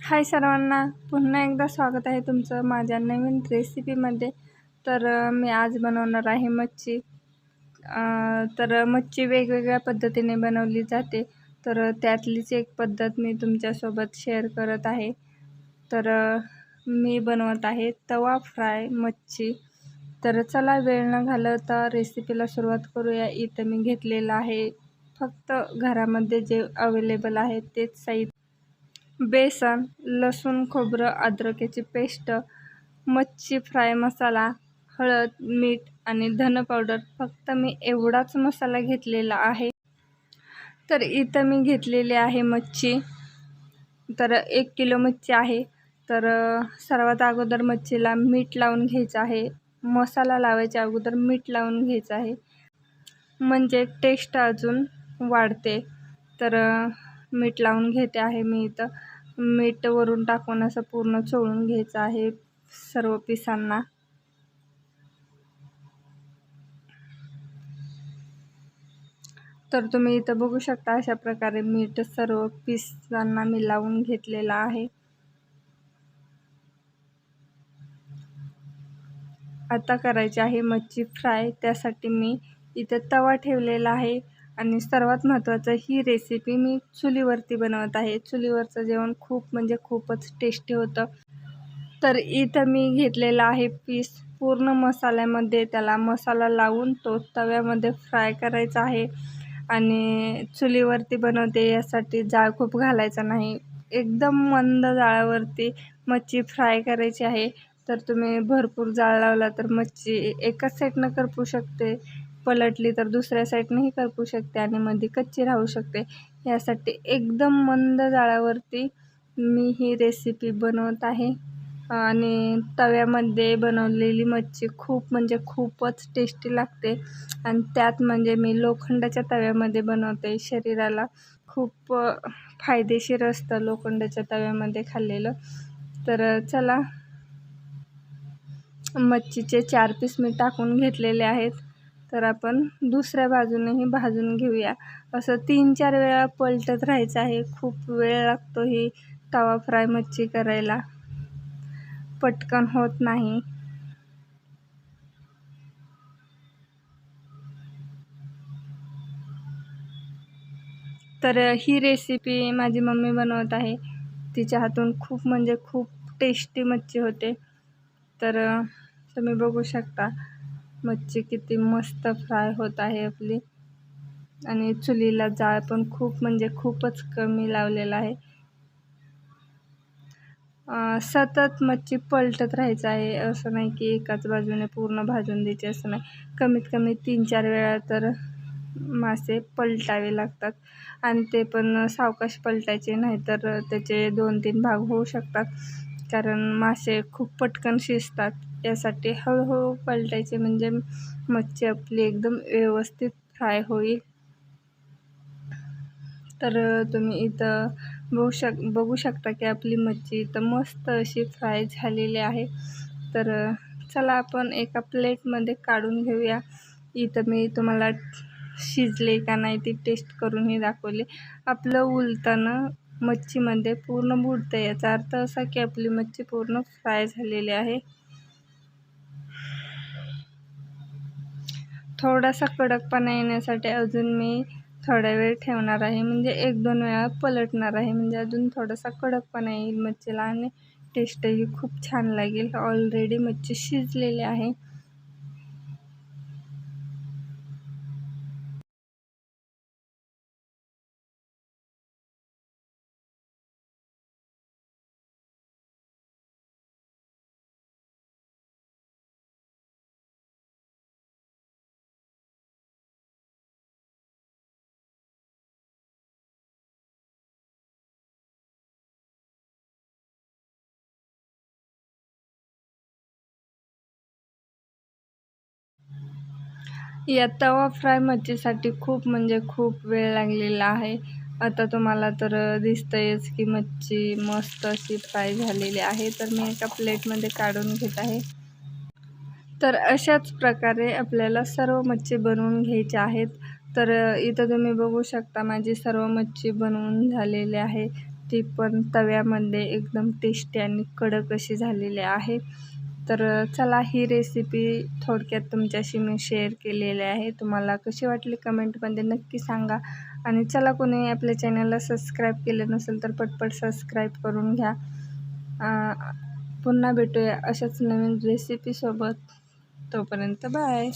हाय सर्वांना पुन्हा एकदा स्वागत आहे तुमचं माझ्या नवीन रेसिपीमध्ये तर मी आज बनवणार आहे मच्छी. तर मच्छी वेगवेगळ्या पद्धतीने बनवली जाते. तर त्यातलीच एक पद्धत मी तुमच्यासोबत शेअर करत आहे. तर मी बनवत आहे तवा फ्राय मच्छी. तर चला वेळ न घालवता रेसिपीला सुरुवात करूया. इथं मी घेतलेलं आहे फक्त घरामध्ये जे अवेलेबल आहे तेच साहित्य. बेसन लसूण खोबरं अद्रकाची पेस्ट मच्छी फ्राय मसाला हळद मीठ आणि धन पावडर. फक्त मी एवढाच मसाला घेतलेला आहे. तर इथं मी घेतलेली आहे मच्छी. तर एक किलो मच्छी आहे. तर सर्वात अगोदर मच्छीला मीठ लावून घ्यायचं आहे. मसाला लावायच्या अगोदर मीठ लावून घ्यायचं आहे. म्हणजे टेस्ट अजून वाढते. तर मीठ लावून घेते आहे मी इथं. मीठ वरून टाकून असं पूर्ण चोळून घ्यायचं आहे सर्व पिसांना. तर तुम्ही इथं बघू शकता अशा प्रकारे मीठ सर्व पिसांना मी लावून घेतलेलं आहे. आता करायची आहे मच्छी फ्राय त्यासाठी मी इथं तवा ठेवलेला आहे. आणि सर्वात महत्त्वाचं ही रेसिपी मी चुलीवरती बनवत आहे. चुलीवरचं जेवण खूप म्हणजे खूपच टेस्टी होतं. तर इथं मी घेतलेला आहे पीस पूर्ण मसाल्यामध्ये त्याला मसाला लावून तो तव्यामध्ये फ्राय करायचा आहे. आणि चुलीवरती बनवते यासाठी जाळ खूप घालायचा नाही. एकदम मंद जाळावरती मच्छी फ्राय करायची आहे. तर तुम्ही भरपूर जाळ लावला तर मच्छी एकाच साईडनं करपू शकते. पलटली तर दुसऱ्या साईडनंही करपू शकते आणि मध्ये कच्ची राहू शकते. यासाठी एकदम मंद जाळावरती मी ही रेसिपी बनवत आहे. आणि तव्यामध्ये बनवलेली मच्छी खूप म्हणजे खूपच टेस्टी लागते. आणि त्यात म्हणजे मी लोखंडाच्या तव्यामध्ये बनवते शरीराला. खूप फायदेशीर असतं लोखंडाच्या तव्यामध्ये खाल्लेलं. तर चला. मच्छीचे चार पीस मी टाकून घेतलेले आहेत. तर आपण दुसऱ्या बाजूनेही भाजून घेऊया. असं तीन चार वेळा पलटत राहायचं आहे. खूप वेळ लागतो ही तवा फ्राय मच्छी करायला. पटकन होत नाही. तर ही रेसिपी माझी मम्मी बनवत आहे. तिच्या हातून खूप म्हणजे खूप टेस्टी मच्छी होते. तर तुम्ही बघू शकता. मच्छी किती मस्त फ्राय होत आहे आपली. आणि चुलीला जाळ पण खूप म्हणजे खूपच कमी लावलेला आहे. सतत मच्छी पलटत राहायचं आहे असं नाही की एकाच बाजूने पूर्ण भाजून द्यायची असं नाही. कमीत कमी तीन चार वेळा तर मासे पलटावे लागतात. आणि ते पण सावकाश पलटायचे नाही तर त्याचे दोन तीन भाग होऊ शकतात. कारण मासे खूप पटकन शिजतात. यासाठी हळूहळू पलटायचे म्हणजे मच्छी आपली एकदम व्यवस्थित फ्राय होईल. तर तुम्ही इथं बघू शक बघू शकता की आपली मच्छी इथं मस्त अशी फ्राय झालेली आहे. तर चला आपण एका प्लेटमध्ये काढून घेऊया. इथं मी तुम्हाला शिजले का नाही ती टेस्ट करूनही दाखवली. आपलं उलताना मच्छीमध्ये पूर्ण बुडतं याचा अर्थ असा की आपली मच्छी पूर्ण फ्राय झालेली आहे. थोडासा कडकपणा येण्यासाठी अजून मी थोडा वेळ ठेवणार आहे. म्हणजे एक दोन वेळा पलटणार आहे. म्हणजे अजून थोडासा कडकपणा येईल मच्छीला आणि टेस्टही खूप छान लागेल. ऑलरेडी मच्छी शिजलेली आहे. या तवा फ्राय मच्छीसाठी खूप म्हणजे खूप वेळ लागलेला आहे. आता तुम्हाला तर दिसतंयच की मच्छी मस्त अशी फ्राय झालेली आहे. तर मी एका प्लेटमध्ये काढून घेत आहे. तर अशाच प्रकारे आपल्याला सर्व मच्छी बनवून घ्यायचे आहेत. तर इथं तुम्ही बघू शकता माझी सर्व मच्छी बनवून झालेली आहे. ती पण तव्यामध्ये एकदम टेस्टी आणि कडक अशी झालेली आहे. तर चला ही रेसिपी थोडक्यात तुमच्याशी मी शेअर केलेली आहे. तुम्हाला कशी वाटली कमेंटमध्ये नक्की सांगा. आणि चला कोणी आपल्या चॅनलला सबस्क्राईब केलं नसेल तर पटपट सबस्क्राईब करून घ्या. पुन्हा भेटूया अशाच नवीन रेसिपीसोबत तोपर्यंत बाय